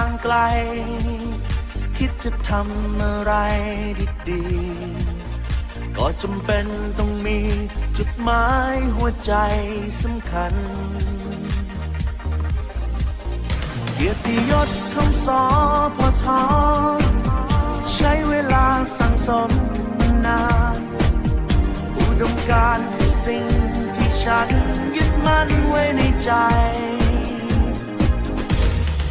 างไกล คิดจะทำอะไรดีๆ ก็จำเป็นต้องมีจุดหมายหัวใจสำคัญ เกียรติยศของสอพอทอใช้เวลาสั่งสมนาน อุดมการณ์สิ่งที่ฉันยึดมั่นไว้ในใจ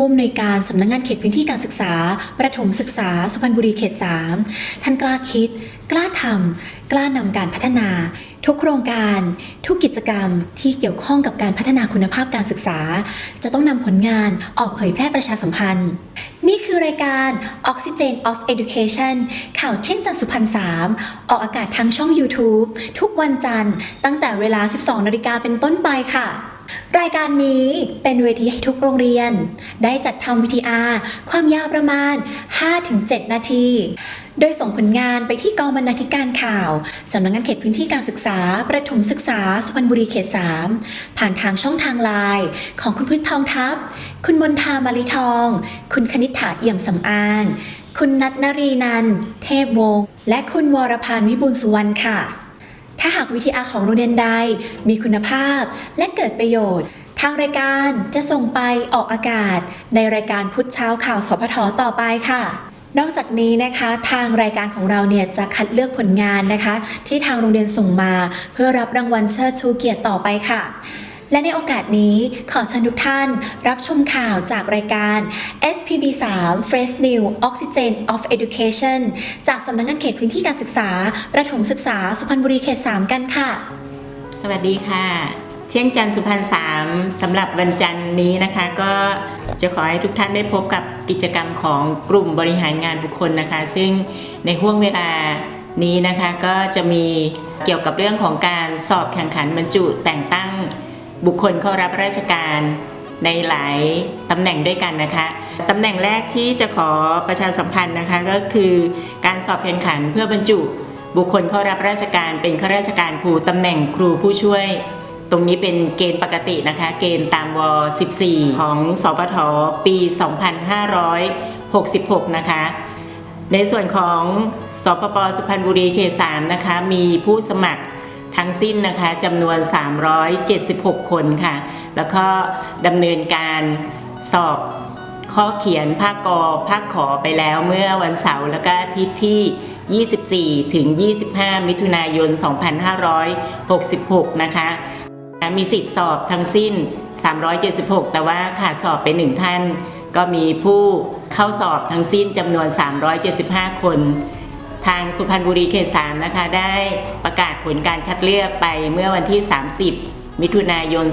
ผู้อำนวยการสำนักงงานเขตพื้นที่การศึกษา ประถมศึกษา สุพรรณบุรีเขต 3 ท่านกล้าคิด กล้าทำกล้านำการพัฒนา ทุกโครงการ ทุกกิจกรรมที่เกี่ยวข้องกับการพัฒนาคุณภาพการศึกษา จะต้องนำผลงานออกเผยแพร่ประชาสัมพันธ์ นี่คือรายการ Oxygen of Education ข่าวเที่ยงจันสุพรรณ3ออกอากาศทางช่อง YouTube ทุกวันจันทร์ตั้งแต่เวลา 12นาฬิกาเป็นต้นไปค่ะ รายการนี้เป็นเวทีให้ทุกโรงเรียน ได้จัดทำวิทีอาร์ความยาวประมาณ 5-7 นาที โดยส่งผลงานไปที่กองบรรณาธิการข่าว สำนักงานเขตพื้นที่การศึกษา ประถมศึกษา สุพรรณบุรีเขต 3 ผ่านทางช่องทางไลน์ของคุณพืชทองทัพ คุณมนทามาลิทอง คุณคณิษฐาเอี่ยมสำอาง คุณนัทนรีนัน เทพวงศ์และคุณวรพานวิบูลสุวรรณค่ะ ถ้าหากวิทยาของโรงเรียนใดมีคุณภาพและเกิดประโยชน์ ทางรายการจะส่งไปออกอากาศ ในรายการพุทธเช้าข่าวสพทต่อไปค่ะนอกจากนี้นะคะทางรายการของเราเนี่ยจะคัดเลือกผลงานนะคะ ที่ทางโรงเรียนส่งมา เพื่อรับรางวัลเชิดชูเกียรติต่อไปค่ะ และในโอกาสนี้ขอเชิญทุกท่านรับชมข่าวจากรายการ SPB 3 Fresh New Oxygen of Education จากสำนักงานเขตพื้นที่การศึกษา ประถมศึกษาสุพรรณบุรีเขต 3 กันค่ะ สวัสดีค่ะ เที่ยงจันทร์สุพรรณสามสำหรับวันจันทร์นี้นะคะ ก็จะขอให้ทุกท่านได้พบกับกิจกรรมของกลุ่มบริหารงานบุคคลนะคะ ซึ่งในห่วงเวลานี้นะคะก็จะมีเกี่ยวกับเรื่องของการสอบแข่งขันบรรจุแต่งตั้ง บุคคลเข้ารับราชการในหลายตำแหน่งด้วยกันนะคะตำแหน่งแรกที่จะขอประชาสัมพันธ์นะคะก็คือการสอบแข่งขันเพื่อบรรจุ บุคคลเข้ารับราชการเป็นข้าราชการครูตำแหน่งครูผู้ช่วย ตรงนี้เป็นเกณฑ์ปกตินะคะ เกณฑ์ตามว 14 ของสปทปี 2566 นะคะ ในส่วนของสปปสุพรรณบุรีเขต3นะคะมีผู้สมัคร ทั้งสิ้นนะคะจำนวน 376 คนค่ะ แล้วก็ดำเนินการสอบข้อเขียนภาคกอภาคขอไปแล้วเมื่อวันเสาร์แล้วก็อาทิตย์ที่ 24 ถึง 25 มิถุนายน 2566 นะคะ มีสิทธิ์สอบทั้งสิ้น 376 แต่ว่าขาดสอบไปหนึ่งท่าน ก็มีผู้เข้าสอบทั้งสิ้นจำนวน 375 คน ทางสุพรรณบุรีเขต3นะคะได้ประกาศผลการคัดเลือกไปเมื่อวันที่ 30 มิถุนายน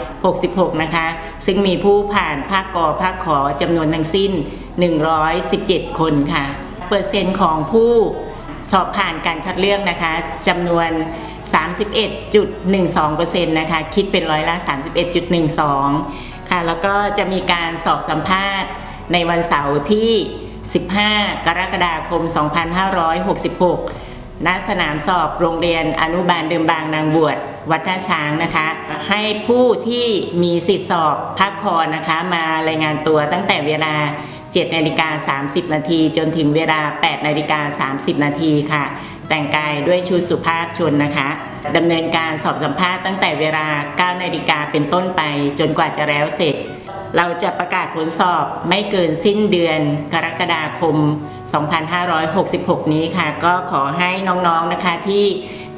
2566 นะคะ ซึ่งมีผู้ผ่านภาคกอภาคขอจำนวนทั้งสิ้น 117 คนค่ะ เปอร์เซ็นต์ของผู้สอบผ่านการคัดเลือกนะคะจำนวน 31.12%นะคะ คิดเป็นร้อยละ 31.12 ค่ะ แล้วก็จะมีการสอบสัมภาษณ์ในวันเสาร์ที่ 15 กรกฎาคม 2566 ณ สนามสอบโรงเรียนอนุบาลเดิมบางนางบวช วัดท่าช้างนะคะ ให้ผู้ที่มีสิทธิสอบภาคคอนะคะ มารายงานตัวตั้งแต่เวลา 7 นาฬิกา 30 นาที จนถึงเวลา 8 นาฬิกา 30 นาทีค่ะ แต่งกายด้วยชุดสุภาพชนนะคะดำเนินการสอบสัมภาษณ์ตั้งแต่เวลา 9 นาฬิกาเป็นต้นไป จนกว่าจะแล้วเสร็จ เราจะประกาศผลสอบไม่เกินสิ้นเดือนกรกฎาคม 2566 นี้ค่ะ ก็ขอให้น้องๆนะคะที่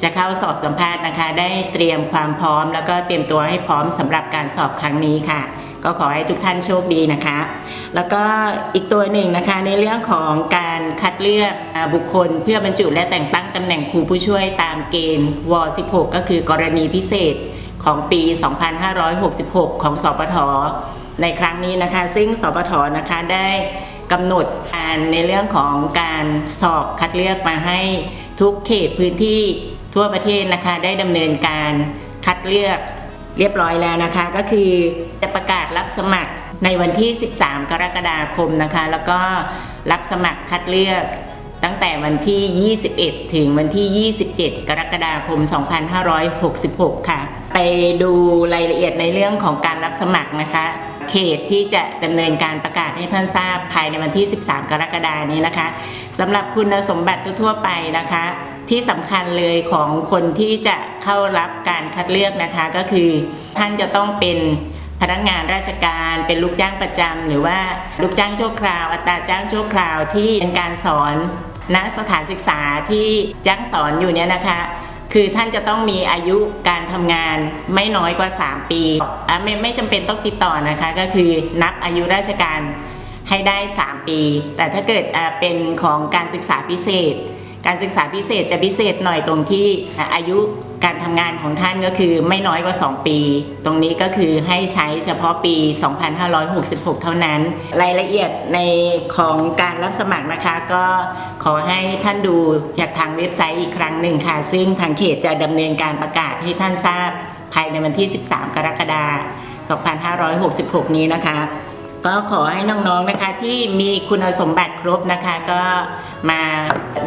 จะเข้าสอบสัมภาษณ์นะคะ ได้เตรียมความพร้อม แล้วก็เตรียมตัวให้พร้อมสำหรับการสอบครั้งนี้ค่ะ ก็ขอให้ทุกท่านโชคดีนะคะ แล้วก็อีกตัวหนึ่งนะคะในเรื่องของการคัดเลือกบุคคล เพื่อบรรจุและแต่งตั้งตำแหน่งครูผู้ช่วยตามเกณฑ์ว 16 ก็คือกรณีพิเศษของปี 2566 ของสปท ในครั้งนี้นะคะ ซึ่งสปทนะคะได้กำหนดการในเรื่องของการสอบคัดเลือกมาให้ทุกเขตพื้นที่ทั่วประเทศนะคะได้ดำเนินการคัดเลือกเรียบร้อยแล้วนะคะ ก็คือจะประกาศรับสมัครในวันที่ 13 กรกฎาคมนะคะ แล้วก็รับสมัครคัดเลือกตั้งแต่วันที่ 21 ถึงวันที่ 27 กรกฎาคม 2566 ค่ะ ไปดูรายละเอียดในเรื่องของการรับสมัครนะคะ เขตที่จะดำเนินการประกาศให้ท่านทราบภายในวันที่ 13 กรกฎานี้นะคะสำหรับคุณสมบัติทั่วไปนะคะ ที่สำคัญเลยของคนที่จะเข้ารับการคัดเลือกนะคะก็คือท่านจะต้องเป็นพนักงานราชการเป็นลูกจ้างประจำหรือว่าลูกจ้างชั่วคราว อัตราจ้างชั่วคราวที่เป็นการสอนณสถานศึกษาที่จ้างสอนอยู่เนี่ยนะคะ คือท่านจะต้องมีอายุการทำงานไม่น้อยกว่า 3 ปีอะไม่ไม่จำเป็นต้องติดต่อนะคะ ก็คือนับอายุราชการให้ได้ 3 ปี แต่ถ้าเกิดเป็นของการศึกษาพิเศษ การศึกษาพิเศษจะพิเศษหน่อยตรงที่อายุการทำงานของท่านก็คือไม่น้อยกว่า 2 ปี ตรงนี้ก็คือให้ใช้เฉพาะปี 2566 เท่านั้น รายละเอียดในของการรับสมัครนะคะ ก็ขอให้ท่านดูจากทางเว็บไซต์อีกครั้งหนึ่งค่ะ ซึ่งทางเขตจะดำเนินการประกาศให้ท่านทราบภายในวันที่ 13 กรกฎาคม 2566 นี้นะคะ ก็ขอให้น้องๆนะคะที่มีคุณสมบัติครบนะคะ ก็มา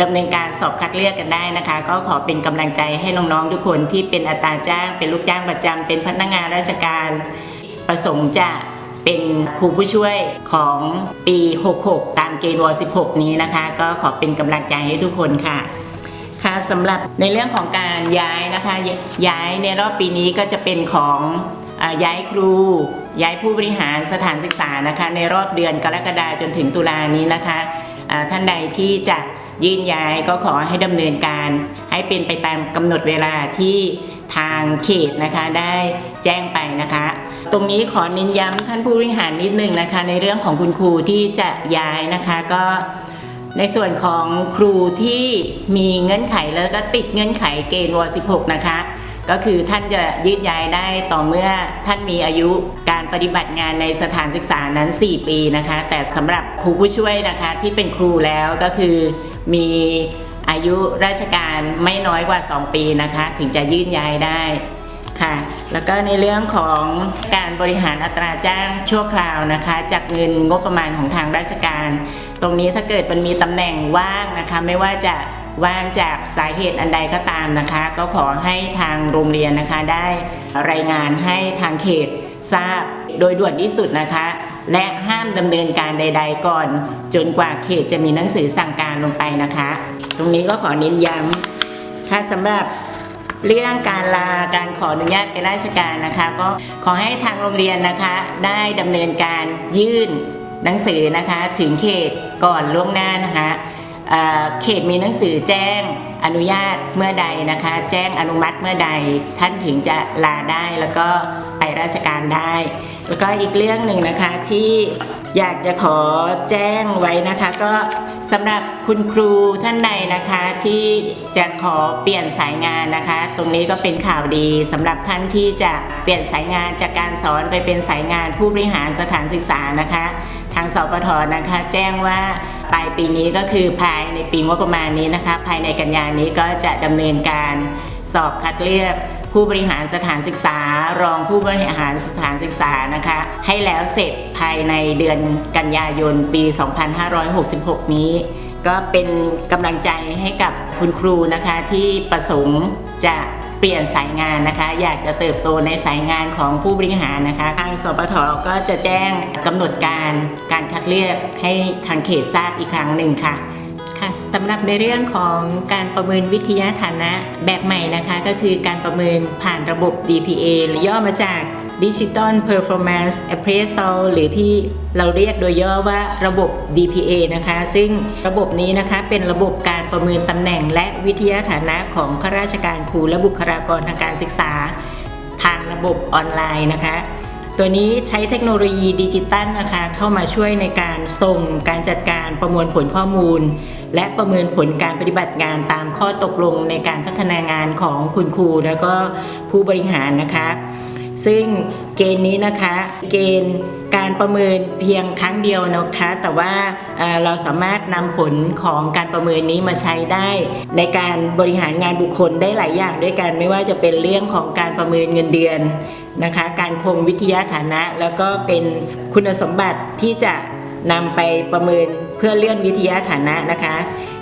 ดำเนินการสอบคัดเลือกกันได้นะคะ ก็ขอเป็นกำลังใจให้น้องๆทุกคนที่เป็นอัตราจ้าง เป็นลูกจ้างประจำเป็นพนักงานราชการ ประสงค์จะเป็นครูผู้ช่วยของปี 66 ตามเกณฑ์ว16 นี้นะคะ ก็ขอเป็นกำลังใจให้ทุกคนค่ะค่ะสำหรับในเรื่องของการย้ายนะคะ ย้ายในรอบปีนี้ก็จะเป็นของอย้ายครู ย้ายผู้บริหารสถานศึกษานะคะในรอบเดือนกรกฎาคมจนถึงตุลานี้นะคะท่านใดที่จะยื่นย้ายก็ขอให้ดำเนินการให้เป็นไปตามกำหนดเวลาที่ทางเขตนะคะได้แจ้งไปนะคะ ตรงนี้ขอเน้นย้ำท่านผู้บริหารนิดนึงนะคะ ในเรื่องของคุณครูที่จะย้ายนะคะก็ในส่วนของครูที่มีเงื่อนไขแล้วก็ติดเงื่อนไขเกณฑ์ว16นะคะ ก็คือท่านจะยืดย้ายได้ต่อเมื่อท่านมีอายุการปฏิบัติงานในสถานศึกษานั้น 4 ปีนะคะ แต่สำหรับครูผู้ช่วยนะคะที่เป็นครูแล้วก็คือมีอายุราชการไม่น้อยกว่า 2 ปีนะคะ ถึงจะยื่นย้ายได้ค่ะ แล้วก็ในเรื่องของการบริหารอัตราจ้างชั่วคราวนะคะ จากเงินงบประมาณของทางราชการ ตรงนี้ถ้าเกิดมันมีตำแหน่งว่างนะคะ ไม่ว่าจะ ว่างจากสาเหตุอันใดก็ตามนะคะ ก็ขอให้ทางโรงเรียนนะคะได้รายงานให้ทางเขตทราบโดยด่วนที่สุดนะคะ และห้ามดำเนินการใด ๆ ก่อน จนกว่าเขตจะมีหนังสือสั่งการลงไปนะคะ ตรงนี้ก็ขอเน้นย้ำค่ะสำหรับเรื่องการลาการขออนุญาตเป็นราชการนะคะ ก็ขอให้ทางโรงเรียนนะคะ ได้ดำเนินการยื่นหนังสือนะคะ ถึงเขตก่อนล่วงหน้านะคะ เขตมีหนังสือแจ้งอนุญาตเมื่อใดนะคะ แจ้งอนุมัติเมื่อใดท่านถึงจะลาได้แล้วก็ไปราชการได้ แล้วก็อีกเรื่องหนึ่งนะคะที่อยากจะขอแจ้งไว้นะคะ ก็สำหรับคุณครูท่านใดนะคะที่จะขอเปลี่ยนสายงานนะคะ ตรงนี้ก็เป็นข่าวดีสำหรับท่านที่จะเปลี่ยนสายงานจากการสอนไปเป็นสายงานผู้บริหารสถานศึกษานะคะ ทางสปทนะคะแจ้งว่าปลายปีนี้ก็คือภายในปีงบประมาณนี้นะคะ ภายในกันยานี้ก็จะดำเนินการสอบคัดเลือกผู้บริหารสถานศึกษา รองผู้บริหารสถานศึกษานะคะ ให้แล้วเสร็จภายในเดือนกันยายนปี 2566 นี้ ก็เป็นกำลังใจให้กับคุณครูนะคะที่ประสงค์จะ เปลี่ยนสายงานนะคะ อยากจะเติบโตในสายงานของผู้บริหารนะคะทางสปทก็จะแจ้งกำหนดการการคัดเลือกให้ทางเขตทราบอีกครั้งหนึ่งค่ะค่ะสำหรับในเรื่องของการประเมินวิทยาฐานะแบบใหม่นะคะ ก็คือการประเมินผ่านระบบ DPA หรือย่อมาจาก Digital Performance Appraisal หรือที่เราเรียกโดยย่อว่าระบบ DPA นะคะ ซึ่งระบบนี้นะคะเป็นระบบการประเมินตำแหน่ง และวิทยาฐานะของข้าราชการครูและบุคลากรทางการศึกษา ทางระบบออนไลน์นะคะ ตัวนี้ใช้เทคโนโลยีดิจิตัลนะคะเข้ามาช่วยในการส่งการจัดการประมวลผลข้อมูล และประเมินผลการปฏิบัติงานตามข้อตกลงในการพัฒนางานของคุณครู แล้วก็ผู้บริหารนะคะ ซึ่งเกณฑ์นี้นะคะเกณฑ์การประเมินเพียงครั้งเดียวนะคะ แต่ว่าเราสามารถนำผลของการประเมินนี้มาใช้ได้ ในการบริหารงานบุคคลได้หลายอย่างด้วยกัน ไม่ว่าจะเป็นเรื่องของการประเมินเงินเดือนนะคะ การคงวิทยาฐานะ แล้วก็เป็นคุณสมบัติที่จะนำไปประเมินเพื่อเลื่อนวิทยาฐานะนะคะ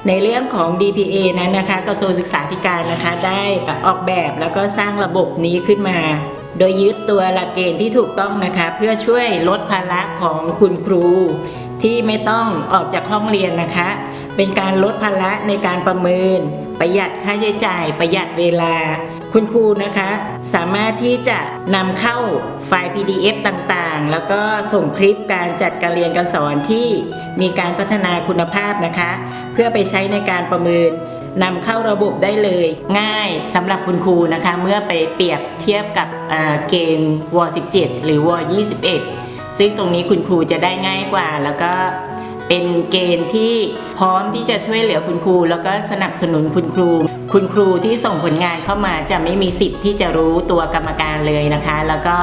ในเรื่องของ DPA นั้นนะคะกระทรวงศึกษาธิการนะคะได้ออกแบบแล้วก็สร้างระบบนี้ขึ้นมา โดยยึดตัวหลักเกณฑ์ที่ถูกต้องนะคะ เพื่อช่วยลดภาระของคุณครู ที่ไม่ต้องออกจากห้องเรียนนะคะ เป็นการลดภาระในการประเมิน ประหยัดค่าใช้จ่าย ประหยัดเวลา คุณครูนะคะ สามารถที่จะนำเข้าไฟล์ PDF ต่างๆ แล้วก็ส่งคลิปการจัดการเรียนการสอนที่มีการพัฒนาคุณภาพนะคะ เพื่อไปใช้ในการประเมิน นำเข้าระบบได้เลยง่ายสำหรับคุณครูนะคะ เมื่อไปเปรียบเทียบกับเกณฑ์ว17 หรือว21 ซึ่งตรงนี้คุณครูจะได้ง่ายกว่า แล้วก็เป็นเกณฑ์ที่พร้อมที่จะช่วยเหลือคุณครู แล้วก็สนับสนุนคุณครู คุณครูที่ส่งผลงานเข้ามาจะไม่มีสิทธิ์ที่จะรู้ตัวกรรมการเลยนะคะ แล้วก็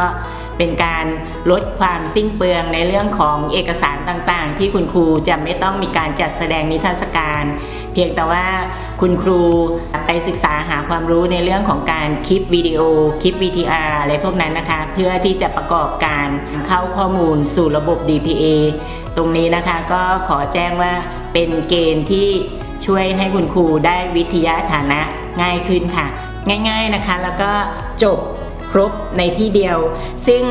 เป็นการลดความสิ้นเปลืองในเรื่องของเอกสารต่างๆ ที่คุณครูจะไม่ต้องมีการจัดแสดงนิทรรศการ เพียงแต่ว่าคุณครูไปศึกษาหาความรู้ในเรื่องของการคลิปวิดีโอคลิป VTR อะไรพวกนั้นนะคะ เพื่อที่จะประกอบการเข้าข้อมูลสู่ระบบ DPA ตรงนี้นะคะก็ขอแจ้งว่าเป็นเกณฑ์ที่ช่วยให้คุณครูได้วิทยาฐานะง่ายขึ้นค่ะ ง่าย ๆนะคะ แล้วก็จบ ครบในที่เดียว ซึ่ง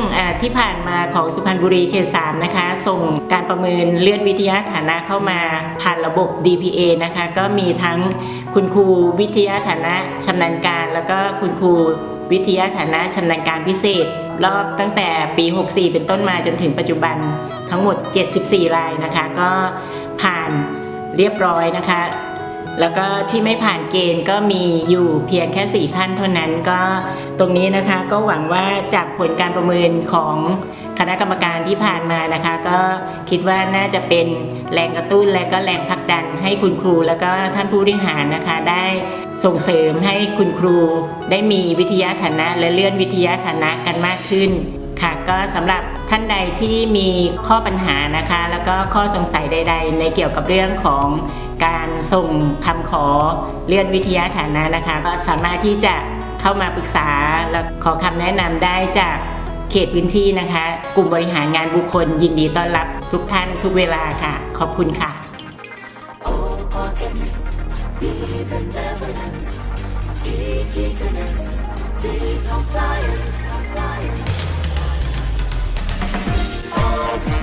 ที่ผ่านมาของสุพรรณบุรีเขตสามนะคะ ส่งการประเมินเลื่อนวิทยาฐานะเข้ามาผ่านระบบ DPA นะคะ ก็มีทั้งคุณครูวิทยาฐานะชำนาญการ แล้วก็คุณครูวิทยาฐานะชำนาญการพิเศษ รอบตั้งแต่ปี 64 เป็นต้นมาจนถึงปัจจุบันทั้งหมด 74 รายนะคะ ก็ผ่านเรียบร้อยนะคะ แล้วก็ที่ไม่ผ่านเกณฑ์ก็มีอยู่เพียงแค่ 4 ท่านเท่านั้นก็ตรงนี้นะคะก็หวังว่าจากผลการประเมินของคณะกรรมการที่ผ่านมานะคะ ก็คิดว่าน่าจะเป็นแรงกระตุ้นและก็แรงผลักดันให้คุณครู แล้วก็ท่านผู้บริหารนะคะ ได้ส่งเสริมให้คุณครูได้มีวิทยาฐานะ และเลื่อนวิทยาฐานะกันมากขึ้นค่ะก็สำหรับ ท่านใดที่มีข้อปัญหานะคะ แล้วก็ข้อสงสัยใด ๆ ในเกี่ยวกับเรื่องของการส่งคำขอเลื่อนวิทยาฐานะนะคะ ก็สามารถที่จะเข้ามาปรึกษาและขอคำแนะนำได้จากเขตพื้นที่นะคะ กลุ่มบริหารงานบุคคลยินดีต้อนรับทุกท่านทุกเวลาค่ะ ขอบคุณค่ะ compliance. Thank you.